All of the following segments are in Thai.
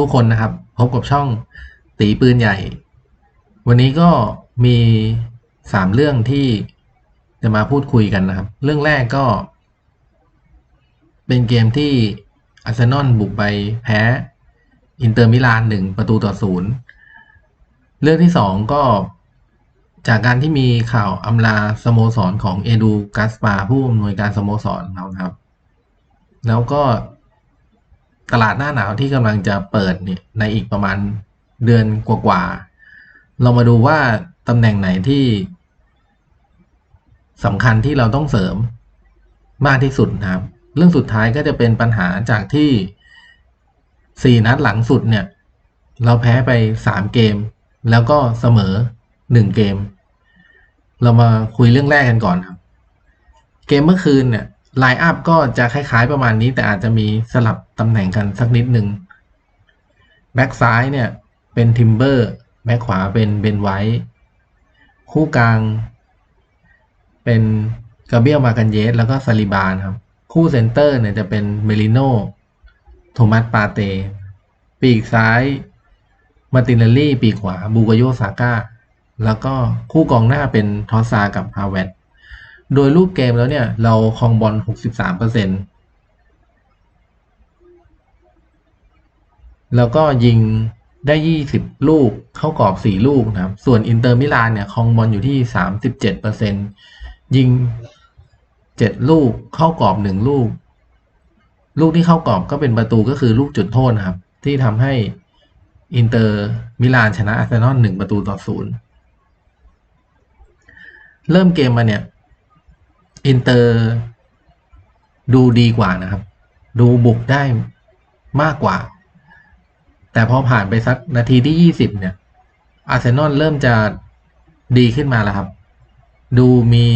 ทุกๆคนนะครับ พบกับช่องตีปืนใหญ่ วันนี้ก็มีสามเรื่องที่จะมาพูดคุยกันนะครับ เรื่องแรกก็ เป็นเกมที่อาร์เซนอลบุกไปแพ้ อินเตอร์มิลานหนึ่งประตูต่อศูนย์เรื่องที่สองก็จากการที่มีข่าวอำลาสโมสรของเอดูกาสปาผู้อำนวยการสโมสรเรานะครับ แล้วก็ ตลาดหน้าหนาวที่กำลังจะเปิดเนี่ยในอีกประมาณเดือนกว่าๆ เรามาดูว่าตำแหน่งไหนที่สำคัญที่เราต้องเสริมมากที่สุดนะครับ เรื่องสุดท้ายก็จะเป็นปัญหาจากที่สี่นัดหลังสุดเนี่ย เราแพ้ไปสามเกม แล้วก็เสมอหนึ่งเกม เรามาคุยเรื่องแรกกันก่อนครับ เกมเมื่อคืนเนี่ย ไลน์อัพก็จะคล้ายๆประมาณนี้ แต่อาจจะมีสลับตำแหน่งกันสักนิดหนึ่งแบ็กซ้ายเนี่ยเป็นทิมเบอร์แบ็กขวาเป็นเบนไวท์คู่กลาง เป็นกาเบียลมากันเยสแล้วก็ซาลิบานครับ คู่เซนเตอร์เนี่ยจะเป็นเมลิโนโทมัสปาเต ปีกซ้ายมาตินเลลี่ ปีกขวาบูกโยซาก้า แล้วก็คู่กองหน้าเป็นทอสซากับฮาเวต โดยรูปเกมแล้วเนี่ย เราครองบอล 63%แล้วก็ยิงได้ 20 ลูกเข้ากรอบ 4 ลูกนะครับ ส่วนอินเตอร์มิลานเนี่ยครองบอลอยู่ที่ 37%ยิง 7 ลูกเข้ากรอบ 1 ลูก ลูกที่เข้ากรอบก็เป็นประตูก็คือลูกจุดโทษนะครับ ที่ทำให้อินเตอร์มิลานชนะอาร์เซนอล1ประตูต่อศูนย์เริ่มเกมมาเนี่ย อินเตอร์ดูดีกว่านะครับ ดูบุกได้มากกว่า แต่พอผ่านไปสักนาทีที่ยี่สิบเนี่ย อาร์เซนอลเริ่มจะดีขึ้นมาแล้วครับ ดูมี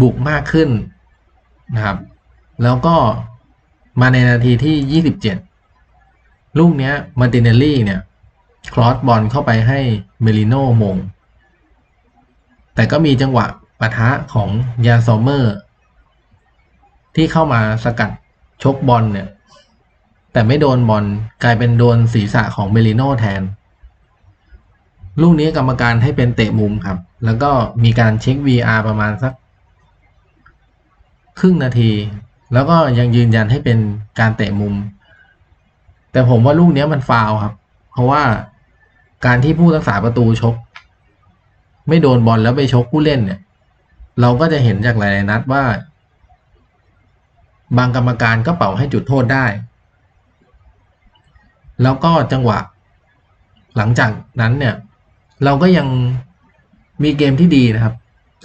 บุกมากขึ้นนะครับ แล้วก็มาในนาทีที่ยี่สิบเจ็ดลูกเนี้ยมาตินเนลลี่เนี่ยครอสบอลเข้าไปให้เมลิโน่มง แต่ก็มีจังหวะ ปะทะของยานซอมเมอร์ ที่เข้ามาสกัดชกบอลเนี่ย แต่ไม่โดนบอลกลายเป็นโดนศีรษะของเมลิโนแทน ลูกนี้กรรมการให้เป็นเตะมุมครับ แล้วก็มีการเช็ค VR ประมาณสัก ครึ่งนาที แล้วก็ยังยืนยันให้เป็นการเตะมุม แต่ผมว่าลูกนี้มันฟาวครับ เพราะว่าการที่ผู้รักษาประตูชก ไม่โดนบอลแล้วไปชกผู้เล่นเนี่ย เราก็จะเห็นจากหลายๆนัดว่า บางกรรมการก็เป่าให้จุดโทษได้ แล้วก็จังหวะ หลังจากนั้นเนี่ย เราก็ยังมีเกมที่ดีนะครับ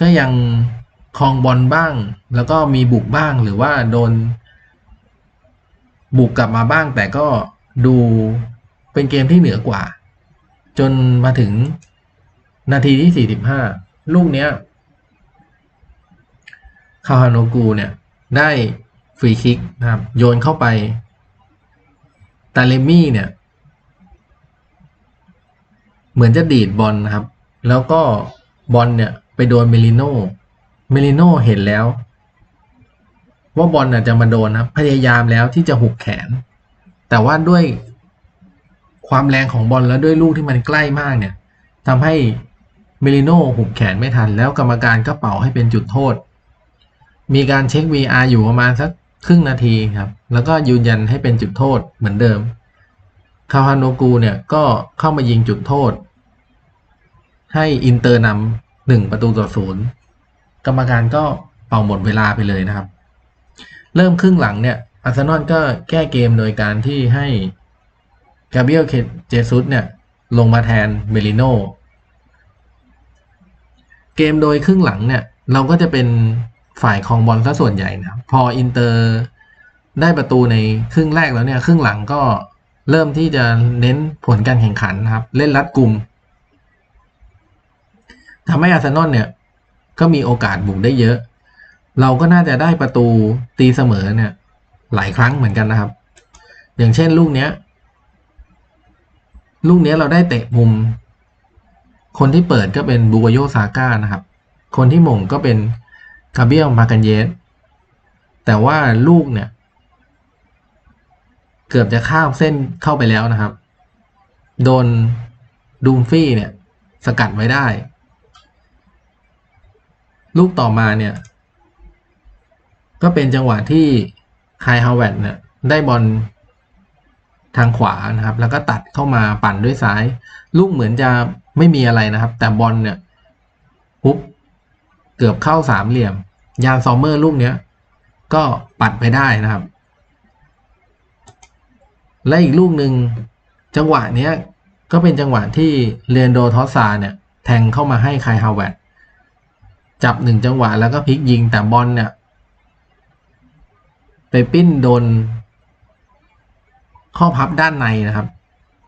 ก็ยังคลองบอลบ้าง แล้วก็มีบุกบ้างหรือว่าโดน บุกกลับมาบ้าง แต่ก็ดูเป็นเกมที่เหนือกว่า จนมาถึงนาทีที่ 45 ลูกเนี้ย คาฮาโนกูเนี่ยได้ฟรีคิกนะครับโยนเข้าไปตาเลมี่เนี่ย เหมือนจะดีดบอลนะครับ แล้วก็บอลเนี่ยไปโดนเมลิโน่เมลิโน่เห็นแล้ว ว่าบอลน่ะจะมาโดนนะพยายามแล้วที่จะหุกแขน แต่ว่าด้วยความแรงของบอลแล้วด้วยลูกที่มันใกล้มากเนี่ยทำให้เมลิโน่หุบแขนไม่ทัน แล้วกรรมการก็เป่าให้เป็นจุดโทษ มีการเช็ค VR อยู่ประมาณสักครึ่งนาทีครับ แล้วก็ยืนยันให้เป็นจุดโทษเหมือนเดิม คาฮาโนกูเนี่ยก็เข้ามายิงจุดโทษ ให้อินเตอร์นำหนึ่งประตูต่อศูนย์กรรมการก็เป่าหมดเวลาไปเลยนะครับ เริ่มครึ่งหลังเนี่ยอาร์เซนอลก็แก้เกมโดยการที่ให้กาเบียลเจซุสเนี่ยลงมาแทนเมลิโนเกมโดยครึ่งหลังเนี่ยเราก็จะเป็น ฝ่ายคองบอลซะส่วนใหญ่นะครับพออินเตอร์ได้ประตูในครึ่งแรกแล้วเนี่ยครึ่งหลังก็เริ่มที่จะเน้นผลการแข่งขันนะครับ เล่นรัดกลุ่มทำให้อาร์เซนอลเนี่ยก็มีโอกาสบุกได้เยอะ เราก็น่าจะได้ประตูตีเสมอเนี่ย หลายครั้งเหมือนกันนะครับ อย่างเช่นลูกเนี้ย ลูกเนี้ยเราได้เตะมุม คนที่เปิดก็เป็นบูกโยซาก้านะครับ คนที่หม่งก็เป็น กาเบียลมากันเยสแต่ว่าลูกเนี่ย เกือบจะข้ามเส้นเข้าไปแล้วนะครับ โดนดูมฟี่เนี่ย สกัดไว้ได้ ลูกต่อมาเนี่ย ก็เป็นจังหวะที่คายฮาวเวตเนี่ย ได้บอลทางขวานะครับ แล้วก็ตัดเข้ามาปั่นด้วยซ้าย ลูกเหมือนจะไม่มีอะไรนะครับ แต่บอลเนี่ยปุ๊บเกือบเข้าสามเหลี่ยม ยานซอมเมอร์ลูกเนี้ย ก็ปัดไปได้นะครับ และอีกลูกหนึ่งจังหวะเนี้ยก็เป็นจังหวะที่เรียนโดทอสซาเนี่ย แทงเข้ามาให้คายฮาวเวตจับหนึ่งจังหวะแล้วก็พลิกยิงแต่บอลเนี่ย ไปปิ้นโดน ข้อพับด้านในนะครับ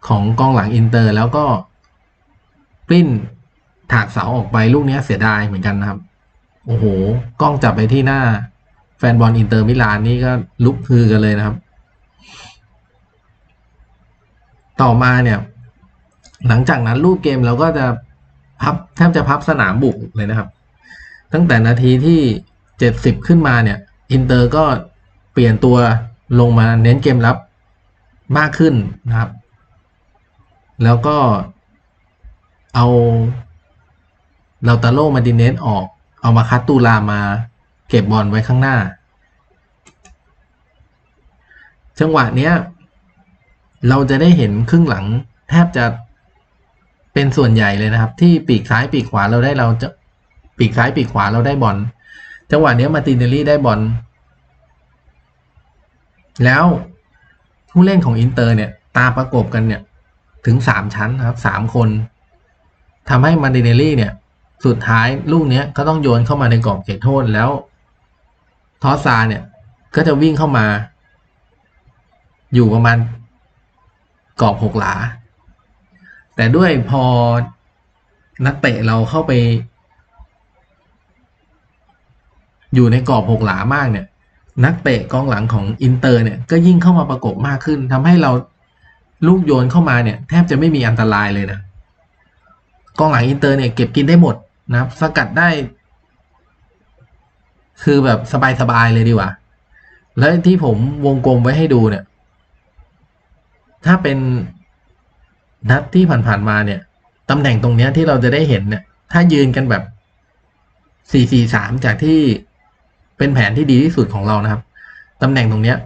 ของกองหลังอินเตอร์แล้วก็ปิ้นถากเสาออกไปลูกนี้เสียดายเหมือนกันนะครับ โอ้โห กล้องจับไปที่หน้า แฟนบอลอินเตอร์มิลานนี่ก็ลุกฮือกันเลยนะครับ ต่อมาเนี่ย หลังจากนั้นรูปเกมเราก็จะพับแทบจะพับสนามบุกเลยนะครับ ตั้งแต่นาทีที่เจ็ดสิบขึ้นมาเนี่ย อินเตอร์ก็เปลี่ยนตัวลงมาเน้นเกมรับมากขึ้นนะครับ แล้วก็เอาเราตาโลมาดิเนสออก เอามาคัตตูลามา เก็บบอลไว้ข้างหน้า จังหวะเนี้ย เราจะได้เห็นครึ่งหลัง แทบจะเป็นส่วนใหญ่เลยนะครับ ที่ปีกซ้ายปีกขวาเราได้เราจะปีกซ้ายปีกขวาเราได้บอลจังหวะเนี้ยมาตินเนลลี่ได้บอลแล้วผู้เล่นของอินเตอร์เนี่ย ตาประกบกันเนี่ย ถึงสามชั้นครับสามคนทำให้มาตินเนลลี่เนี่ย สุดท้ายลูกเนี้ยก็ต้องโยนเข้ามาในกรอบเขตโทษแล้วทอสซาเนี่ยก็จะวิ่งเข้ามา อยู่ประมาณกรอบหกหลา แต่ด้วยพอนักเตะเราเข้าไป อยู่ในกรอบหกหลามากเนี่ย นักเตะกองหลังของอินเตอร์เนี่ยก็ยิ่งเข้ามาประกบมากขึ้นทำให้เราลูกโยนเข้ามาเนี่ย แทบจะไม่มีอันตรายเลยนะกองหลังอินเตอร์เนี่ยเก็บกินได้หมด นะครับสกัดได้ คือแบบสบายๆเลยดีกว่า แล้วที่ผมวงกลมไว้ให้ดูเนี่ย ถ้าเป็นนัดที่ผ่านๆมาเนี่ยตำแหน่งตรงเนี้ยที่เราจะได้เห็นเนี่ย ถ้ายืนกันแบบสี่สี่สามจากที่เป็นแผนที่ดีที่สุดของเรานะครับตำแหน่งตรงเนี้ย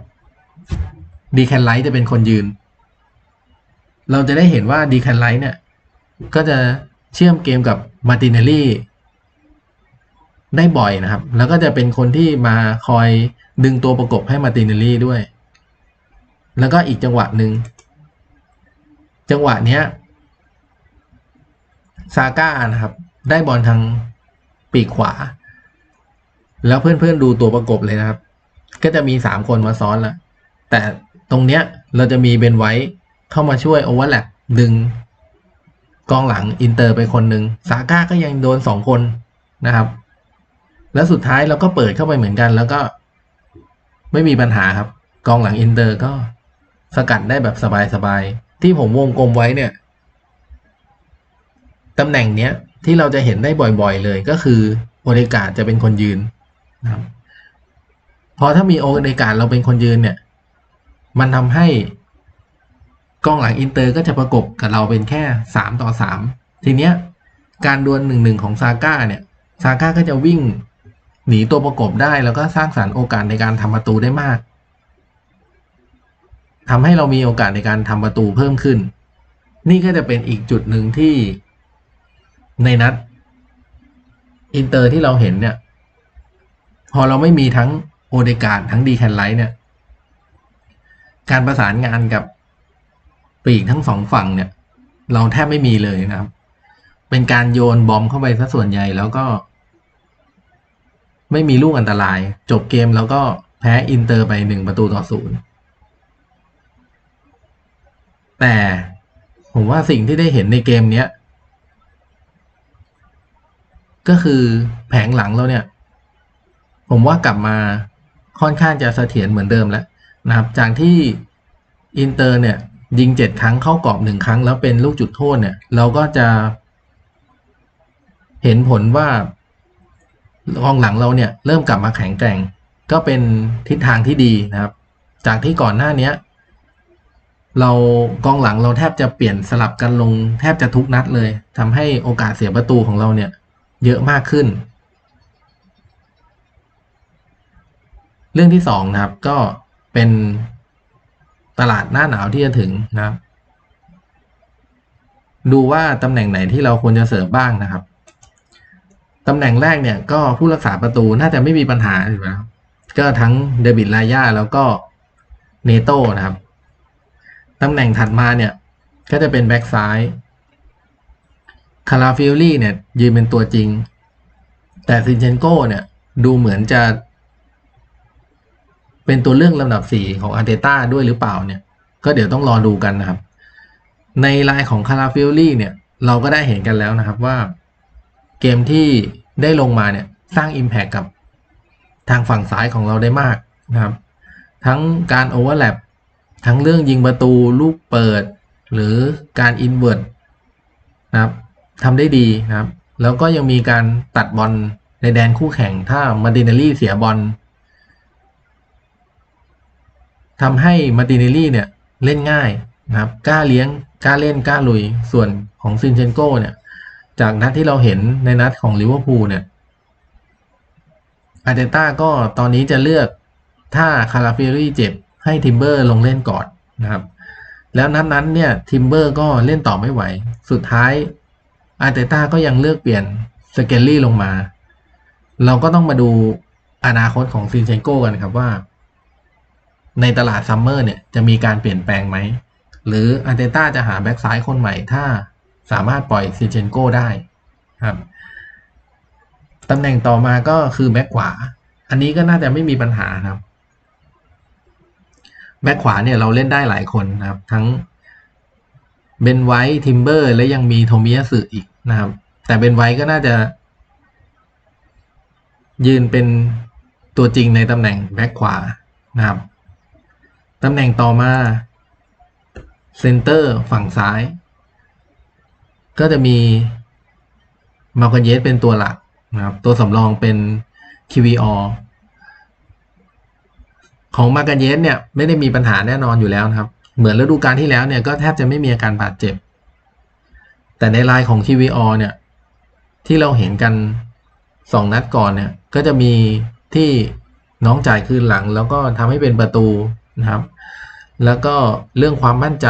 ดีแคนไลท์จะเป็นคนยืน เราจะได้เห็นว่าดีแคนไลท์เนี่ย ก็จะ เชื่อมเกมกับมาตินเนลลี่ได้บ่อยนะครับ แล้วก็จะเป็นคนที่มาคอยดึงตัวประกบให้มาตินเนลลี่ด้วย แล้วก็อีกจังหวะหนึ่ง จังหวะเนี้ยซาก้านะครับ ได้บอลทางปีกขวา แล้วเพื่อนๆดูตัวประกบเลยนะครับ ก็จะมีสามคนมาซ้อนล้วแต่ตรงเนี้ยเราจะมีเบนไว้เข้ามาช่วยโอเวอร์แลปดึง กองหลังอินเตอร์ไปคนหนึ่งซาก้าก็ยังโดนสองคนนะครับ แล้วสุดท้ายเราก็เปิดเข้าไปเหมือนกัน แล้วก็ไม่มีปัญหาครับ กองหลังอินเตอร์ก็สกัดได้แบบสบายๆ ที่ผมวงกลมไว้เนี่ยตำแหน่งเนี้ยที่เราจะเห็นได้บ่อยๆเลยก็คือโอเดกาจะเป็นคนยืนนะครับพอถ้ามีโอเดกาเราเป็นคนยืนเนี่ย มันทำให้ กองหลังอินเตอร์ก็จะประกบกับเราเป็นแค่สามต่อสามทีเนี้ยการดวลหนึ่งหนึ่งของซาก้าเนี่ยซาก้าก็จะวิ่งหนีตัวประกบได้แล้วก็สร้างสารรค์โอกาสในการทำประตูได้มากทำให้เรามีโอกาสในการทำประตูเพิ่มขึ้น นี่ก็จะเป็นอีกจุดหนึ่งที่ในนัดอินเตอร์ที่เราเห็นเนี่ย พอเราไม่มีทั้งโอเดกาดทั้งดีแคนไลท์เนี่ย การประสานงานกับ ปีกทั้งสองฝั่งเนี่ย เราแทบไม่มีเลยนะครับ เป็นการโยนบอมเข้าไปซะส่วนใหญ่แล้วก็ ไม่มีลูกอันตราย จบเกมแล้วก็แพ้อินเตอร์ไปหนึ่งประตูต่อศูนย์แต่ผมว่าสิ่งที่ได้เห็นในเกมเนี้ย ก็คือแผงหลังเราเนี่ย ผมว่ากลับมาค่อนข้างจะเสถียรเหมือนเดิมแล้วนะครับ จากที่อินเตอร์เนี่ย ยิงเจ็ดครั้งเข้ากรอบหนึ่งครั้ง แล้วเป็นลูกจุดโทษเนี่ย เราก็จะ เห็นผลว่ากองหลังเราเนี่ย เริ่มกลับมาแข็งแกร่ง ก็เป็นทิศทางที่ดีนะครับ จากที่ก่อนหน้าเนี้ยเรากองหลังเราแทบจะเปลี่ยนสลับกันลงแทบจะทุกนัดเลยทำให้โอกาสเสียประตูของเราเนี่ย เยอะมากขึ้น เรื่องที่สองนะครับก็เป็น ตลาดหน้าหนาวที่จะถึงนะครับ ดูว่าตำแหน่งไหนที่เราควรจะเสริมบ้างนะครับตำแหน่งแรกเนี่ยก็ผู้รักษาประตูน่าจะไม่มีปัญหาอยู่แล้วก็ทั้งเดบิดลายาแล้วก็เนโต้นะครับตำแหน่งถัดมาเนี่ย ก็จะเป็นแบ็กซ้ายคาราฟิลลี่เนี่ยยืนเป็นตัวจริง แต่ซินเชนโก้เนี่ย ดูเหมือนจะ เป็นตัวเลือกลำดับสี่ของอาร์เตต้าด้วยหรือเปล่าเนี่ย ก็เดี๋ยวต้องรอดูกันนะครับ ในลายของคาราฟิลลี่เนี่ย เราก็ได้เห็นกันแล้วนะครับว่า เกมที่ได้ลงมาเนี่ย สร้าง Impact กับทางฝั่งซ้ายของเราได้มากนะครับ ทั้งการโอเวอร์แลปทั้งเรื่องยิงประตูลูกเปิด หรือการอินเวอร์ตนะครับทำได้ดีนะครับ แล้วก็ยังมีการตัดบอลในแดนคู่แข่งถ้ามาตินลลี่เสียบอล ทำให้มาติเนลลี่เนี่ยเล่นง่ายนะครับกล้าเลี้ยงกล้าเล่นกล้าลุยส่วนของซินเชนโก้เนี่ยจากนัดที่เราเห็นในนัดของลิเวอร์พูลเนี่ยอาร์เตต้าก็ตอนนี้จะเลือกถ้าคาราฟิลี่เจ็บให้ทิมเบอร์ลงเล่นก่อนนะครับ แล้วนัดนั้นเนี่ยทิมเบอร์ก็เล่นต่อไม่ไหว สุดท้ายอาร์เตต้าก็ยังเลือกเปลี่ยนสเกลลี่ลงมา เราก็ต้องมาดูอนาคตของซินเชนโก้กันครับว่า ในตลาดซัมเมอร์เนี่ยจะมีการเปลี่ยนแปลงไหม หรืออาร์เตต้าจะหาแบ็กซ้ายคนใหม่ถ้าสามารถปล่อยซิเชนโก้ได้ครับตำแหน่งต่อมาก็คือแบ็กขวา อันนี้ก็น่าจะไม่มีปัญหาครับแบ็กขวาเนี่ยเราเล่นได้หลายคนนะครับ ทั้งเบนไวท์ทิมเบอร์และยังมีโทมิยาสึอีกนะครับ แต่เบนไวท์ก็น่าจะ ยืนเป็นตัวจริงในตำแหน่งแบ็กขวานะครับ ตำแหน่งต่อมาเซนเตอร์ฝั่งซ้าย ก็จะมีมาคอนเยสเป็นตัวหลักนะครับ ตัวสำรองเป็น QVR ของมาการเยสเนี่ย ไม่ได้มีปัญหาแน่นอนอยู่แล้วนะครับ เหมือนฤดูกาลที่แล้วเนี่ย ก็แทบจะไม่มีอาการบาดเจ็บ แต่ในลายของ QVR เนี่ย ที่เราเห็นกันสองนัดก่อนเนี่ย ก็จะมีที่น้องจ่ายคืนหลัง แล้วก็ทำให้เป็นประตู นะครับ แล้วก็เรื่องความมั่นใจ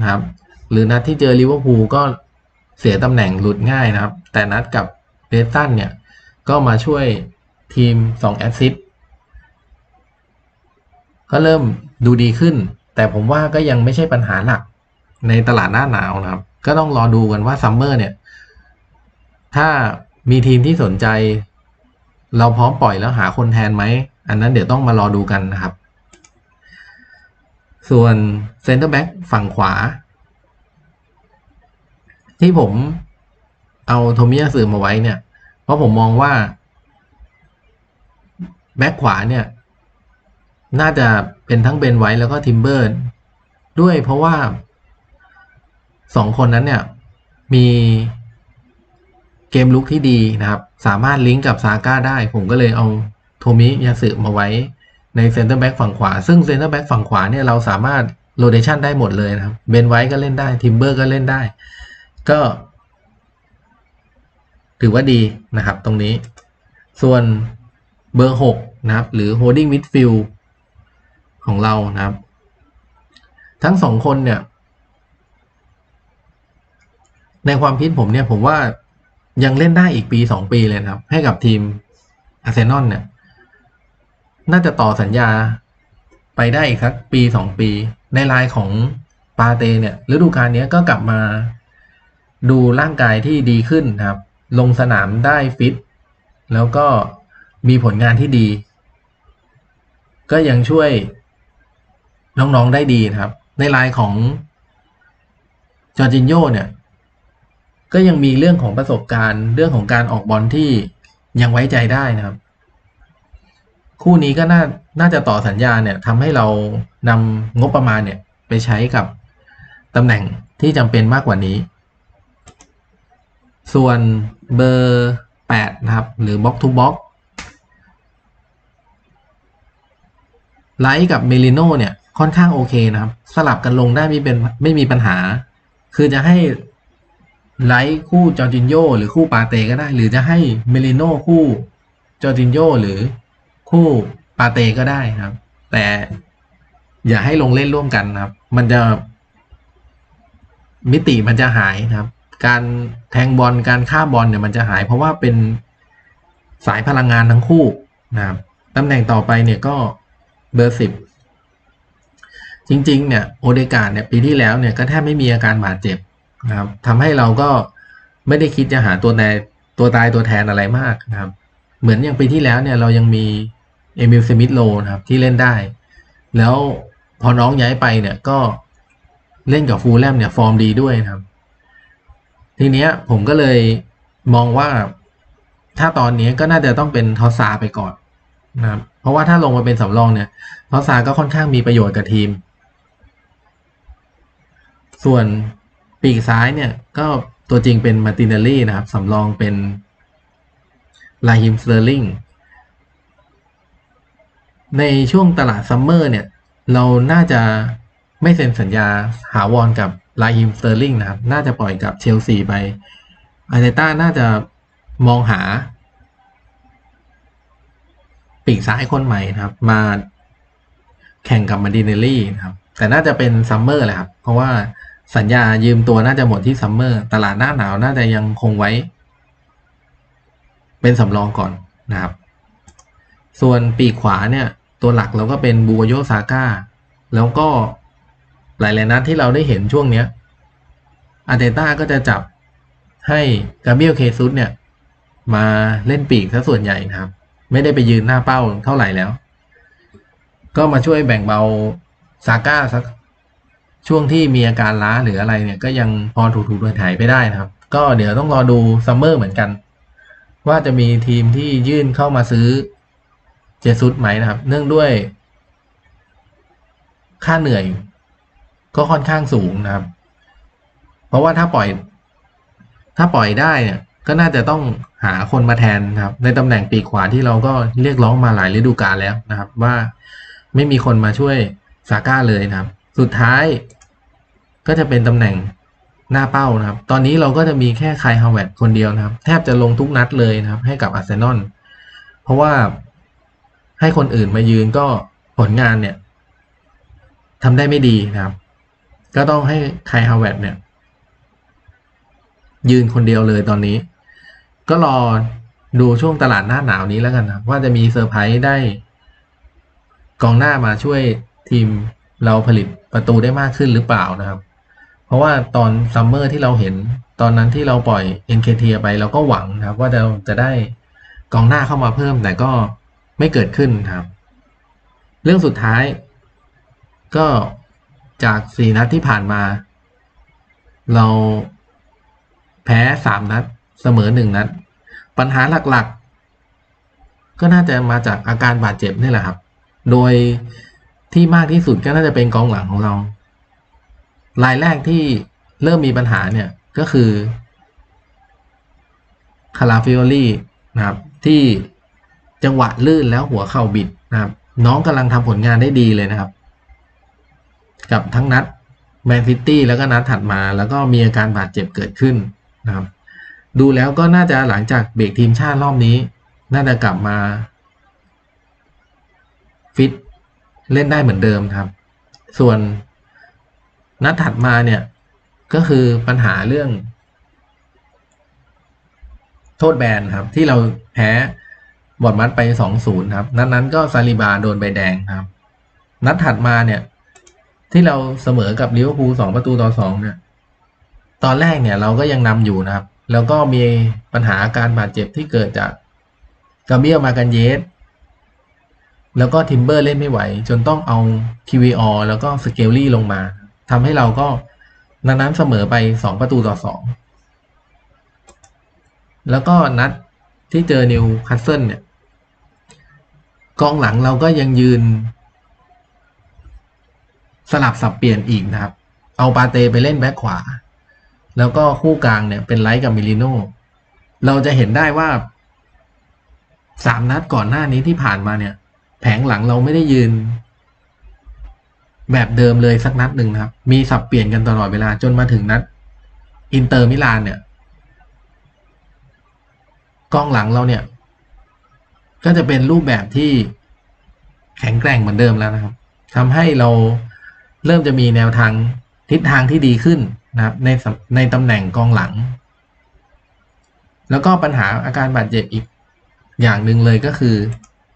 นะครับ หรือนัดที่เจอลิเวอร์พูลก็เสียตำแหน่งหลุดง่ายนะครับ แต่นัดกับเบสตันเนี่ย ก็มาช่วยทีม2แอสซิสต์ก็เริ่มดูดีขึ้น แต่ผมว่าก็ยังไม่ใช่ปัญหาหลักในตลาดหน้าหนาวนะครับ ก็ต้องรอดูกันว่าซัมเมอร์เนี่ย ถ้ามีทีมที่สนใจ เราพร้อมปล่อยแล้วหาคนแทนไหม อันนั้นเดี๋ยวต้องมารอดูกันนะครับ ส่วนเซนเตอร์แบ็กฝั่งขวา ที่ผมเอาโทมิยาสึมาไว้เนี่ย เพราะผมมองว่าแบ็กขวาเนี่ย น่าจะเป็นทั้งเบนไว้แล้วก็ทิมเบอร์ด้วยเพราะว่าสองคนนั้นเนี่ย มีเกมลุกที่ดีนะครับ สามารถลิงก์กับซาก้าได้ ผมก็เลยเอาโทมิยาสึมาไว้ ในเซนเตอร์แบ็กฝั่งขวา ซึ่งเซนเตอร์แบ็กฝั่งขวาเนี่ยเราสามารถโรเดชันได้หมดเลยนะครับเบนไว้ก็เล่นได้ทิมเบอร์ก็เล่นได้ ก็ ถือว่าดีนะครับตรงนี้ ส่วนเบอร์หกนะครับ หรือ holding midfield ของเรานะครับ ทั้งสองคนเนี่ย ในความคิดผมเนี่ยผมว่ายังเล่นได้อีกปีสองปีเลยนะครับ ให้กับทีมอาร์เซนอลเนี่ย น่าจะต่อสัญญาไปได้อีกสักปีสองปี ในลายของปาเตเนี่ยฤดูกาลนี้ก็กลับมาดูร่างกายที่ดีขึ้นครับ ลงสนามได้ฟิต แล้วก็มีผลงานที่ดี ก็ยังช่วยน้องๆได้ดีนะครับ ในลายของจอร์จินโยเนี่ย ก็ยังมีเรื่องของประสบการณ์ เรื่องของการออกบอลที่ยังไว้ใจได้นะครับ คู่นี้ก็น่าน่าจะต่อสัญญาเนี่ยทำให้เรานำงบประมาณเนี่ยไปใช้กับตำแหน่งที่จำเป็นมากกว่านี้ ส่วนเบอร์แปดนะครับ หรือบล็อกทูบล็อกไลท์กับเมลิโนเนี่ยค่อนข้างโอเคนะครับ สลับกันลงได้ไม่เป็นไม่มีปัญหา คือจะให้ไลท์คู่จอร์จินโยหรือคู่ปาเต้ก็ได้ หรือจะให้เมลิโน่คู่จอร์จินโยหรือ คู่ปาเตก็ได้ครับ แต่อย่าให้ลงเล่นร่วมกันครับ มันจะมิติมันจะหายครับ การแทงบอลการฆ่าบอลเนี่ยมันจะหาย เพราะว่าเป็นสายพลังงานทั้งคู่นะครับตำแหน่งต่อไปเนี่ยก็เบอร์สิบจริง ๆ เนี่ยโอเดกาเนี่ยปีที่แล้วเนี่ยก็แทบไม่มีอาการบาดเจ็บนะครับทำให้เราก็ไม่ได้คิดจะหาตัวแทนตัวตายตัวแทนอะไรมากนะครับ เหมือนอย่างปีที่แล้วเนี่ยเรายังมี เอมิลสมิธโลนะครับที่เล่นได้ แล้วพอน้องย้ายไปเนี่ยก็เล่นกับฟูลแลมเนี่ยฟอร์มดีด้วยนะครับ ทีเนี้ยผมก็เลยมองว่าถ้าตอนนี้ก็น่าจะต้องเป็นทอสซาไปก่อนนะครับเพราะว่าถ้าลงมาเป็นสำรองเนี่ยทอสซาก็ค่อนข้างมีประโยชน์กับทีม ส่วนปีกซ้ายเนี่ยก็ตัวจริงเป็นมาร์ตินเนลลี่นะครับสำรองเป็นลาฮิมสเตอร์ลิง ในช่วงตลาดซัมเมอร์เนี่ย เราน่าจะไม่เซ็นสัญญาหาวอนกับลาฮิมสเตอร์ลิงนะครับ น่าจะปล่อยกับเชลซีไปอาร์เตต้าน่าจะมองหา ปีกซ้ายคนใหม่นะครับ มาแข่งกับมาร์ดินเนลลี่นะครับ แต่น่าจะเป็นซัมเมอร์แหละครับ เพราะว่าสัญญายืมตัวน่าจะหมดที่ซัมเมอร์ ตลาดหน้าหนาวน่าจะยังคงไว้ เป็นสำรองก่อนนะครับ ส่วนปีกขวาเนี่ย ตัวหลักเราก็เป็นบูโยซาก้าแล้วก็หลาย ๆ นัดที่เราได้เห็นช่วงเนี้ยอาร์เตต้าก็จะจับให้กาเบียลเคซุสเนี่ย มาเล่นปีกซะส่วนใหญ่นะครับ ไม่ได้ไปยืนหน้าเป้าเท่าไหร่แล้ว ก็มาช่วยแบ่งเบาซาก้าสักช่วงที่มีอาการล้าหรืออะไรเนี่ย ก็ยังพอถูกถูกถ่ายไปได้นะครับ ก็เดี๋ยวต้องรอดูซัมเมอร์เหมือนกัน ว่าจะมีทีมที่ยื่นเข้ามาซื้อ เจซุสไหมนะครับ เนื่องด้วย ค่าเหนื่อย ก็ค่อนข้างสูงนะครับ เพราะว่าถ้าปล่อย ถ้าปล่อยได้เนี่ย ก็น่าจะต้องหาคนมาแทนนะครับ ในตำแหน่งปีกขวาที่เราก็เรียกร้องมาหลายฤดูกาลแล้วนะครับ ว่าไม่มีคนมาช่วยซาก้าเลยนะครับ สุดท้ายก็จะเป็นตำแหน่งหน้าเป้านะครับ ตอนนี้เราก็จะมีแค่ไคลฮาวเวตคนเดียวนะครับ แทบจะลงทุกนัดเลยนะครับ ให้กับอาร์เซนอล เพราะว่า ให้คนอื่นมายืนก็ผลงานเนี่ยทำได้ไม่ดีนะครับ ก็ต้องให้ไคฮาวเวตเนี่ย ยืนคนเดียวเลยตอนนี้ ก็รอดูช่วงตลาดหน้าหนาวนี้แล้วกันนะว่าจะมีเซอร์ไพรส์ได้กองหน้ามาช่วยทีมเราผลิตประตูได้มากขึ้นหรือเปล่านะครับ เพราะว่าตอนซัมเมอร์ที่เราเห็นตอนนั้นที่เราปล่อย NKT ไปเราก็หวังนะครับ ว่าจะจะได้กองหน้าเข้ามาเพิ่มแต่ก็ ไม่เกิดขึ้นครับ เรื่องสุดท้าย ก็จากสี่นัดที่ผ่านมา เราแพ้สามนัด เสมอหนึ่งนัด ปัญหาหลักๆ ก็น่าจะมาจากอาการบาดเจ็บนี่แหละครับ โดยที่มากที่สุดก็น่าจะเป็นกองหลังของเรา รายแรกที่เริ่มมีปัญหาเนี่ยก็คือคาราฟิโอลี่นะครับที่ จังหวะลื่นแล้วหัวเข่าบิดนะครับน้องกำลังทำผลงานได้ดีเลยนะครับ กับทั้งนัดแมนซิตี้แล้วก็นัดถัดมา แล้วก็มีอาการบาดเจ็บเกิดขึ้นนะครับ ดูแล้วก็น่าจะหลังจากเบรกทีมชาติรอบนี้ น่าจะกลับมาฟิตเล่นได้เหมือนเดิมครับ ส่วนนัดถัดมาเนี่ย ก็คือปัญหาเรื่อง โทษแบนครับ ที่เราแพ้ บอดมัดไปสองศูนย์ครับ นัดนั้นก็ซาลิบาโดนใบแดงครับ นัดถัดมาเนี่ย ที่เราเสมอกับลิเวอร์พูลสองประตูต่อสองเนี่ย ตอนแรกเนี่ยเราก็ยังนำอยู่นะครับ แล้วก็มีปัญหาอาการบาดเจ็บที่เกิดจากกาเบียลมากันเยสแล้วก็ทิมเบอร์เล่นไม่ไหว จนต้องเอา QVR แล้วก็สเกลลี่ลงมาทำให้เราก็นัดนั้นเสมอไปสองประตูต่อสองแล้วก็นัดที่เจอนิวคาสเซิลเนี่ย กองหลังเราก็ยังยืน สลับสับเปลี่ยนอีกนะครับ เอาปาเตไปเล่นแบ็คขวา แล้วก็คู่กลางเนี่ยเป็นไลท์กับมิลิโนเราจะเห็นได้ว่าสามนัดก่อนหน้านี้ที่ผ่านมาเนี่ย แผงหลังเราไม่ได้ยืน แบบเดิมเลยสักนัดหนึ่งนะครับ มีสับเปลี่ยนกันตลอดเวลาจนมาถึงนัด อินเตอร์มิลานเนี่ยกองหลังเราเนี่ย ก็จะเป็นรูปแบบที่แข็งแกร่งเหมือนเดิมแล้วนะครับทำให้เราเริ่มจะมีแนวทางทิศทางที่ดีขึ้นนะครับ ในในตำแหน่งกองหลัง แล้วก็ปัญหาอาการบาดเจ็บอีกอย่างหนึ่งเลยก็คือ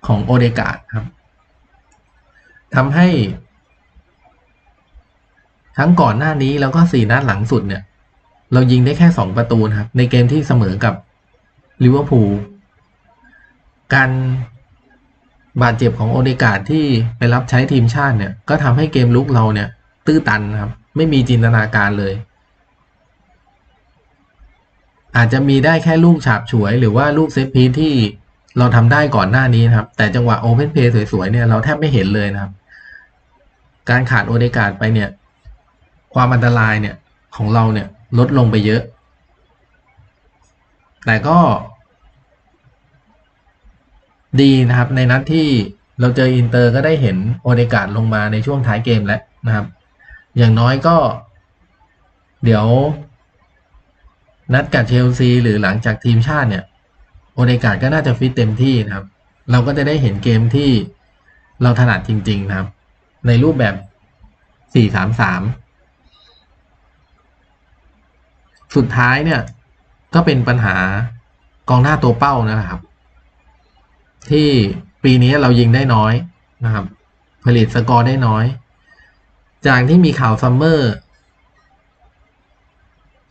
ของโอเดกาดครับทำให้ ทั้งก่อนหน้านี้แล้วก็สี่นัดหลังสุดเนี่ย เรายิงได้แค่สองประตูนะครับ ในเกมที่เสมอกับลิเวอร์พูล การบาดเจ็บของโอเดกาดที่ไปรับใช้ทีมชาติเนี่ย ก็ทำให้เกมลุกเราเนี่ย ตื้อตันครับ ไม่มีจินตนาการเลย อาจจะมีได้แค่ลูกฉาบฉวย หรือว่าลูกเซฟพีทที่เราทำได้ก่อนหน้านี้นะครับ แต่จังหวะโอเพนเพย์สวยๆเนี่ยเราแทบไม่เห็นเลยนะครับ การขาดโอเดกาดไปเนี่ย ความอันตรายเนี่ยของเราเนี่ยลดลงไปเยอะ แต่ก็ ดีนะครับ ในนัดที่เราเจออินเตอร์ก็ได้เห็นโอเดกาดลงมาในช่วงท้ายเกมแล้วนะครับ อย่างน้อยก็ เดี๋ยว นัดกับเชลซีหรือหลังจากทีมชาติเนี่ยโอเดกาดก็น่าจะฟิตเต็มที่นะครับ เราก็จะได้เห็นเกมที่เราถนัดจริง ๆ นะครับ ในรูปแบบ 4-3-3 สุดท้ายเนี่ย ก็เป็นปัญหากองหน้าตัวเป้านะครับ ที่ปีนี้เรายิงได้น้อยนะครับ ผลิตสกอร์ได้น้อย จากที่มีข่าวซัมเมอร์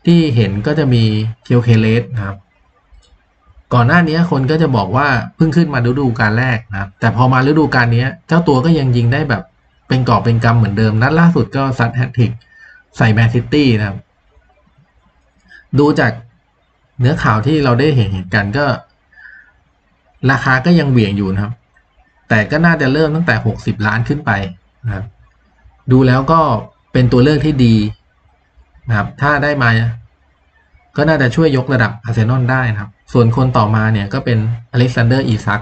ที่เห็นก็จะมีเคียวเคเลสนะครับ ก่อนหน้านี้คนก็จะบอกว่าเพิ่งขึ้นมาฤดูกาลแรกนะครับ แต่พอมาฤดูกาลนี้เจ้าตัวก็ยังยิงได้แบบเป็นกอบเป็นกำเหมือนเดิม นัดล่าสุดก็ซัดแฮตทิกใส่แมนซิตี้นะครับ ดูจากเนื้อข่าวที่เราได้เห็นเห็นกันก็ ราคาก็ยังเบี่ยงอยู่นะครับ แต่ก็น่าจะเริ่มตั้งแต่หกสิบล้านขึ้นไปนะครับ ดูแล้วก็เป็นตัวเลือกที่ดีนะครับ ถ้าได้มา ก็น่าจะช่วยยกระดับอาร์เซนอลได้นะครับ ส่วนคนต่อมาเนี่ยก็เป็นอเล็กซานเดอร์อีซัก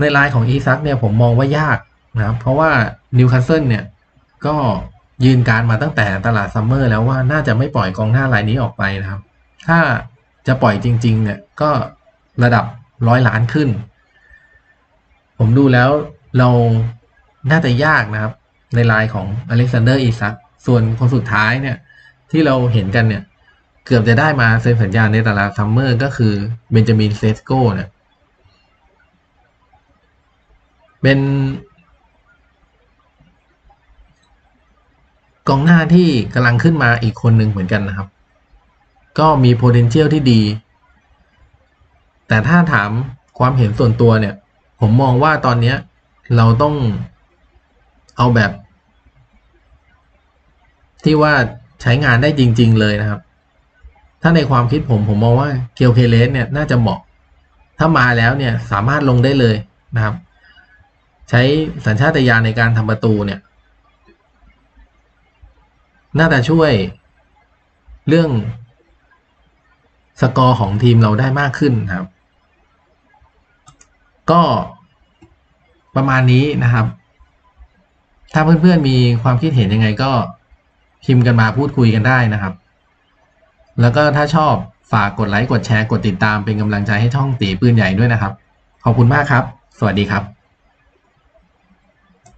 ในรายของอีซักเนี่ยผมมองว่ายากนะครับ เพราะว่านิวคาสเซิลเนี่ยก็ยืนการมาตั้งแต่ตลาดซัมเมอร์แล้วว่าน่าจะไม่ปล่อยกองหน้ารายนี้ออกไปนะครับ ถ้าจะปล่อยจริง ๆ เนี่ยก็ ระดับร้อยล้านขึ้น ผมดูแล้วเราน่าจะยากนะครับ ในรายของอเล็กซานเดอร์อีซักส่วนคนสุดท้ายเนี่ยที่เราเห็นกันเนี่ย เกือบจะได้มาเซ็นสัญญาในตลาดซัมเมอร์ก็คือเบนจามินเซสโกเนี่ยเป็นกองหน้าที่กำลังขึ้นมาอีกคนหนึ่งเหมือนกันนะครับ ก็มี potential ที่ดี แต่ถ้าถามความเห็นส่วนตัวเนี่ย ผมมองว่าตอนเนี้ย เราต้องเอาแบบ ที่ว่าใช้งานได้จริง ๆ เลยนะครับ ถ้าในความคิดผมผมมองว่าเคียวเคเลสเนี่ยน่าจะเหมาะ ถ้ามาแล้วเนี่ยสามารถลงได้เลยนะครับ ใช้สัญชาตญาณในการทำประตูเนี่ย น่าจะช่วยเรื่องสกอร์ของทีมเราได้มากขึ้นครับ ก็ประมาณนี้นะครับ ถ้าเพื่อนๆมีความคิดเห็นยังไงก็พิมพ์กันมาพูดคุยกันได้นะครับ แล้วก็ถ้าชอบฝากกดไลค์กดแชร์กดติดตามเป็นกำลังใจให้ช่องตีปืนใหญ่ด้วยนะครับ ขอบคุณมากครับ สวัสดีครับ